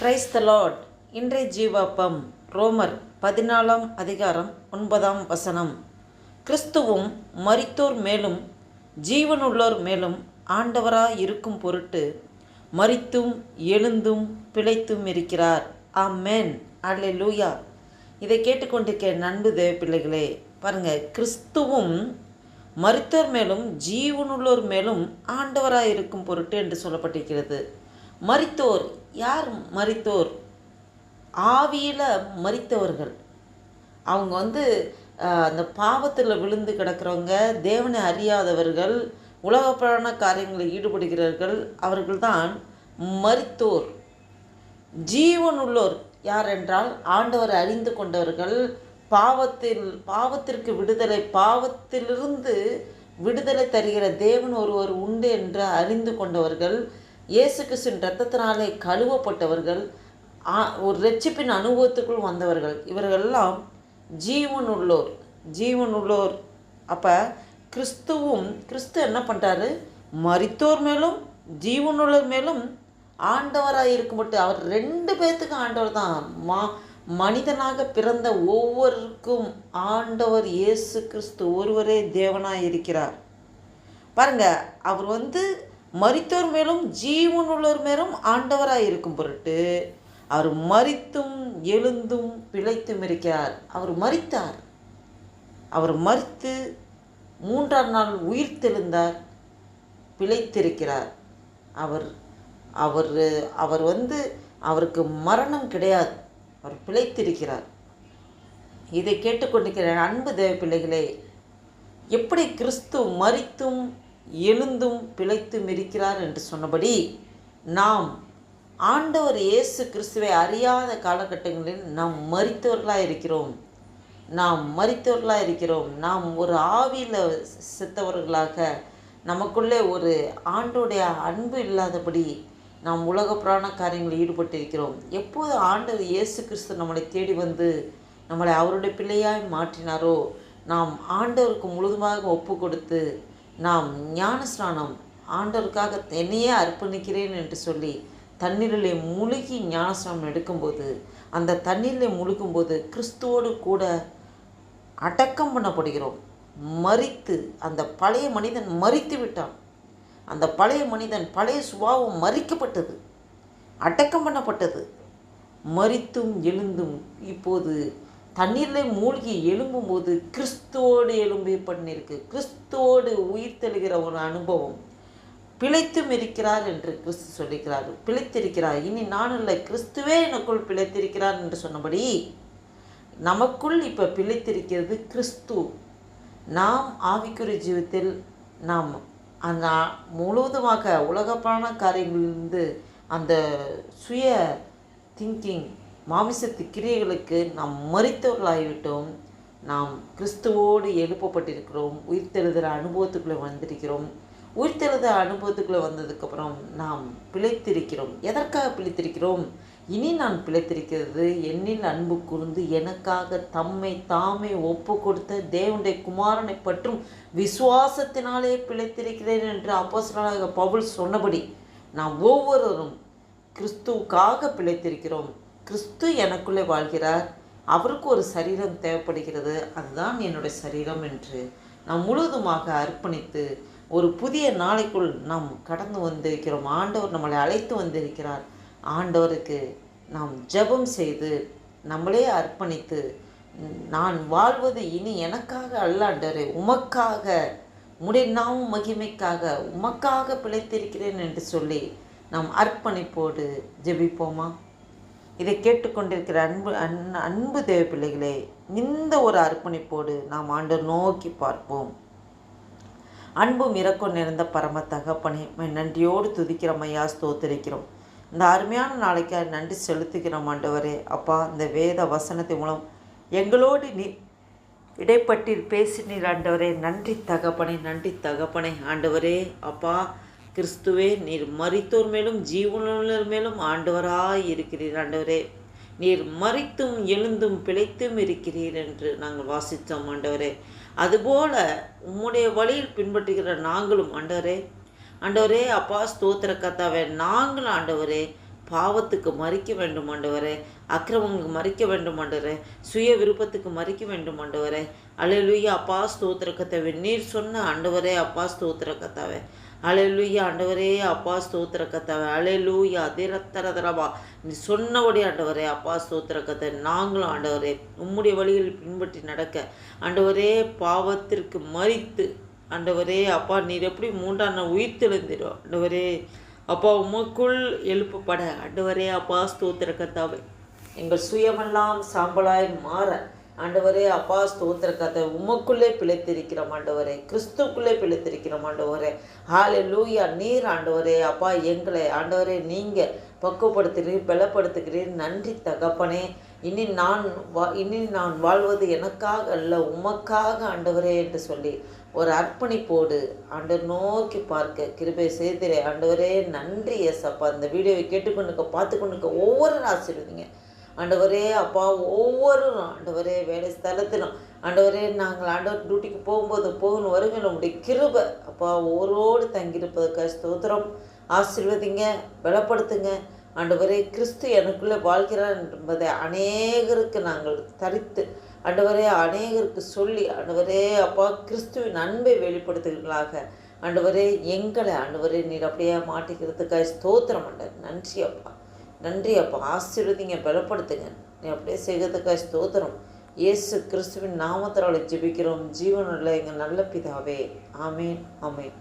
Praise the Lord இன்றைய ஜீவாப்பம் ரோமர் பதினாலாம் அதிகாரம் ஒன்பதாம் வசனம். கிறிஸ்துவும் மரித்தோர் மேலும் ஜீவனுள்ளோர் மேலும் ஆண்டவராக இருக்கும் பொருட்டு மறித்தும் எழுந்தும் பிழைத்தும் இருக்கிறார். ஆமேன் அல்லே லூயா இதை கேட்டுக்கொண்டிருக்க நண்பு தேவ பிள்ளைகளே பாருங்க கிறிஸ்துவும் மருத்துவர் மேலும் ஜீவனுள்ளோர் மேலும் ஆண்டவராக இருக்கும் பொருட்டு என்று சொல்லப்பட்டிருக்கிறது. மரித்தோர் யார் மறித்தோர் ஆவியில் மறித்தவர்கள் அவங்க வந்து அந்த பாவத்தில் விழுந்து கிடக்கிறவங்க தேவனை அறியாதவர்கள் உலகப்பரான காரியங்களில் ஈடுபடுகிறவர்கள் அவர்கள்தான் மறித்தோர் ஜீவனுள்ளோர் யார் என்றால் ஆண்டவர் அறிந்து கொண்டவர்கள் பாவத்தில் பாவத்திற்கு விடுதலை பாவத்திலிருந்து விடுதலை தருகிற தேவன் ஒருவர் உண்டு என்று அறிந்து கொண்டவர்கள் இயேசு கிறிஸ்துவின் ரத்தத்தினாலே கழுவப்பட்டவர்கள் ஆ- ஒரு ரட்சிப்பின் அனுபவத்துக்குள் வந்தவர்கள். இவர்களெல்லாம் ஜீவனுள்ளோர் ஜீவனுள்ளோர். அப்போ கிறிஸ்துவும் கிறிஸ்து என்ன பண்ணுறாரு மறித்தோர் மேலும் ஜீவனுள்ளோர் மேலும் ஆண்டவராக இருக்கும் மட்டும் அவர் ரெண்டு பேர்த்துக்கு ஆண்டவர் தான். மா மனிதனாக பிறந்த ஒவ்வொருக்கும் ஆண்டவர் இயேசு கிறிஸ்து ஒருவரே தேவனாக இருக்கிறார். பாருங்க அவர் வந்து மறித்தோர் மேலும் ஜீவனுள்ளோர் மேலும் ஆண்டவராக இருக்கும் பொருட்டு அவர் மறித்தும் எழுந்தும் பிழைத்தும் இருக்கிறார். அவர் மறித்தார். அவர் மறித்து மூன்றாம் நாள் உயிர் தெழுந்தார் பிழைத்திருக்கிறார். அவர் அவர் அவர் வந்து அவருக்கு மரணம் கிடையாது. அவர் பிழைத்திருக்கிறார். இதை கேட்டுக்கொண்டிருக்கிற அன்பு தேவ பிள்ளைகளே எப்படி கிறிஸ்து மறித்தும் எழுந்தும் பிழைத்தும் இருக்கிறார் என்று சொன்னபடி நாம் ஆண்டவர் இயேசு கிறிஸ்துவை அறியாத காலகட்டங்களில் நாம் மறித்தவர்களாக இருக்கிறோம். நாம் மறித்தவர்களாக இருக்கிறோம். நாம் ஒரு ஆவியில் செத்தவர்களாக நமக்குள்ளே ஒரு ஆண்டோடைய அன்பு இல்லாதபடி நாம் உலக புராண காரியங்களில் ஈடுபட்டிருக்கிறோம். எப்போது ஆண்டவர் இயேசு கிறிஸ்து நம்மளை தேடி வந்து நம்மளை அவருடைய பிள்ளையாய் மாற்றினாரோ நாம் ஆண்டவருக்கு முழுதுமாக ஒப்பு கொடுத்து நாம் ஞானஸ்நானம் ஆண்டவருக்காக என்னையே அர்ப்பணிக்கிறேன் என்று சொல்லி தண்ணீரிலே முழுகி ஞானஸ்நானம் எடுக்கும்போது அந்த தண்ணீரிலே முழுகும்போது கிறிஸ்துவோடு கூட அடக்கம் பண்ணப்படுகிறோம். மறித்து அந்த பழைய மனிதன் மறித்து விட்டான். அந்த பழைய மனிதன் பழைய சுபாவம் மறிக்கப்பட்டது. அடக்கம் பண்ணப்பட்டது. மறித்தும் எழுந்தும் இப்போது தண்ணீரில் மூழ்கி எழும்பும்போது கிறிஸ்துவோடு எழும்பி பண்ணிருக்கு. கிறிஸ்துவோடு உயிர் தெழுகிற ஒரு அனுபவம். பிழைத்தும் இருக்கிறார் என்று கிறிஸ்து சொல்லிக்கிறார் பிழைத்திருக்கிறார். இனி நான் இல்லை கிறிஸ்துவே எனக்குள் பிழைத்திருக்கிறார் என்று சொன்னபடி நமக்குள் இப்போ பிழைத்திருக்கிறது கிறிஸ்து. நாம் ஆவிக்குரிய ஜீவித்தில் நாம் அந்த முழுவதுமாக உலகப்பான காரியங்களிலிருந்து அந்த சுய திங்கிங் மாமிசத்து கிரியைகளுக்கு நாம் மறித்தவர்களாகிவிட்டோம். நாம் கிறிஸ்துவோடு எழுப்பப்பட்டிருக்கிறோம். உயிர்த்தெழுதுகிற அனுபவத்துக்குள்ளே வந்திருக்கிறோம். உயிர்த்தெழுத அனுபவத்துக்குள்ளே வந்ததுக்கப்புறம் நாம் பிழைத்திருக்கிறோம். எதற்காக பிழைத்திருக்கிறோம்? இனி நான் பிழைத்திருக்கிறது என்னில் அன்பு கூர்ந்து எனக்காக தம்மை தாமே ஒப்பு கொடுத்த தேவனுடைய குமாரனை பற்றும் விசுவாசத்தினாலே பிழைத்திருக்கிறேன் என்று அப்போசனாக பவுல் சொன்னபடி நாம் ஒவ்வொருவரும் கிறிஸ்துவுக்காக பிழைத்திருக்கிறோம். கிறிஸ்து எனக்குள்ளே வாழ்கிறார். அவருக்கு ஒரு சரீரம் தேவைப்படுகிறது. அதுதான் என்னுடைய சரீரம் என்று நாம் முழுவதுமாக அர்ப்பணித்து ஒரு புதிய நாளைக்குள் நாம் கடந்து வந்திருக்கிறோம். ஆண்டவர் நம்மளை அழைத்து வந்திருக்கிறார். ஆண்டவருக்கு நாம் ஜெபம் செய்து நம்மளே அர்ப்பணித்து நான் வாழ்வது இனி எனக்காக அல்ல ஆண்டவரே உமக்காக முடிநாவும் மகிமைக்காக உமக்காக பிழைத்திருக்கிறேன் என்று சொல்லி நாம் அர்ப்பணிப்போடு ஜெபிப்போமா? இதை கேட்டுக்கொண்டிருக்கிற அன்பு அன் அன்பு தேவ பிள்ளைகளே இந்த ஒரு அர்ப்பணிப்போடு நாம் ஆண்டு நோக்கி பார்ப்போம். அன்பும் இறக்கம் நிறைந்த பரம தகப்பனே நன்றியோடு துதிக்கிறோம் ஐயா ஸ்தோத்திரிக்கிறோம். இந்த அருமையான நாளைக்கு நன்றி செலுத்துகிறோம் ஆண்டவரே. அப்பா இந்த வேத வசனத்தின் மூலம் எங்களோடு நீ இடைப்பட்டில் பேசினீர் ஆண்டவரே. நன்றி தகப்பனை நன்றி தகப்பனை ஆண்டவரே. அப்பா கிறிஸ்துவே நீர் மறித்தோர் மேலும் ஜீவனுள்ளர் மேலும் ஆண்டவராய் இருக்கிறீர். ஆண்டவரே நீர் மறித்தும் எழுந்தும் பிழைத்தும் இருக்கிறீர் என்று நாங்கள் வாசித்தோம். ஆண்டவரே அதுபோல உம்முடைய வழியில் பின்பற்றுகிற நாங்களும் ஆண்டவரே ஆண்டவரே அப்பா ஸ்தோத்திர கத்தாவே நாங்களும் ஆண்டவரே பாவத்துக்கு மறிக்க வேண்டும். ஆண்டவரே அக்கிரமங்களுக்கு மறிக்க வேண்டும். ஆண்டவரே சுய விருப்பத்துக்கு மறிக்க வேண்டும். ஆண்டவரே அலையலுயா அப்பா ஸ்தோத்திர கத்தாவே நீர் சொன்ன ஆண்டவரே அப்பா ஸ்தோத்திர கத்தாவே அலையலூயா ஆண்டவரே அப்பா ஸ்தோத்திர கத்தாவே. அலையலூயா அதிரத்தரதரவா நீ சொன்னபடி ஆண்டவரே அப்பா ஸ்தோத்திர கத்தை நாங்களும் ஆண்டவரே உம்முடைய வழியில் பின்பற்றி நடக்க. ஆண்டவரே பாவத்திற்கு மறித்து. ஆண்டவரே அப்பா நீர் எப்படி மூன்றாம் நாள் உயிர் ஆண்டவரே அப்பா உமக்குள் எழுப்பப்பட. ஆண்டவரே அப்பா ஸ்தோத்திர கத்தாவை. எங்கள் சுயமெல்லாம் சாம்பலாய் மாற. ஆண்டவரே அப்பா ஸ்தோத்திர கதை உமக்குள்ளே பிழைத்திருக்கிறோம் ஆண்டவரே. கிறிஸ்துக்குள்ளே பிழைத்திருக்கிறோம் ஆண்டவரே. ஹாலே லூயா நீர் ஆண்டவரே அப்பா எங்களை ஆண்டவரே நீங்கள் பக்குவப்படுத்துகிறீர் பலப்படுத்துகிறீர். நன்றி தகப்பனே. இனி நான் வா இனி நான் வாழ்வது எனக்காக அல்ல உமக்காக ஆண்டவரே என்று சொல்லி ஒரு அர்ப்பணிப்போடு ஆண்டவர் நோக்கி பார்க்க கிருபை செய்திரே ஆண்டவரே நன்றி எஸ் அப்பா இந்த வீடியோவை கேட்டுக்கொண்டுக்க பார்த்து கொண்டுக்க ஒவ்வொரு ஆசீர்வதிங்க. ஆண்டவரே அப்பா ஒவ்வொரு ஆண்டவரே வேலை ஸ்தலத்திலும் ஆண்டவரே நாங்கள் ஆண்டவர் டியூட்டிக்கு போகும்போது போகணும் வருங்க நம்முடைய கிருபை அப்பா ஒவ்வொருவோடு தங்கியிருப்பதற்காக ஸ்தோத்திரம். ஆசீர்வதிங்க பலப்படுத்துங்க. ஆண்டவரே கிறிஸ்து எனக்குள்ளே வாழ்கிறார் என்பதை அநேகருக்கு நாங்கள் தரித்து ஆண்டவரே அநேகருக்கு சொல்லி ஆண்டவரே அப்பா கிறிஸ்துவின் அன்பை வெளிப்படுத்துகிறீர்களாக. ஆண்டவரே எங்களை ஆண்டவரே நீர் அப்படியே மாட்டிக்கிறதுக்காக ஸ்தோத்திரம் ஆண்டவர். நன்றி அப்பா. நன்றி அப்பா ஆசீர்வதிங்க பலப்படுத்துங்க. நீ அப்படியே செய்கிறதுக்காக ஸ்தோத்திரம். இயேசு கிறிஸ்துவின் நாமத்தினால ஜெபிக்கிறோம். ஜீவனுள்ள எங்கள் நல்ல பிதாவே. ஆமேன் ஆமேன்.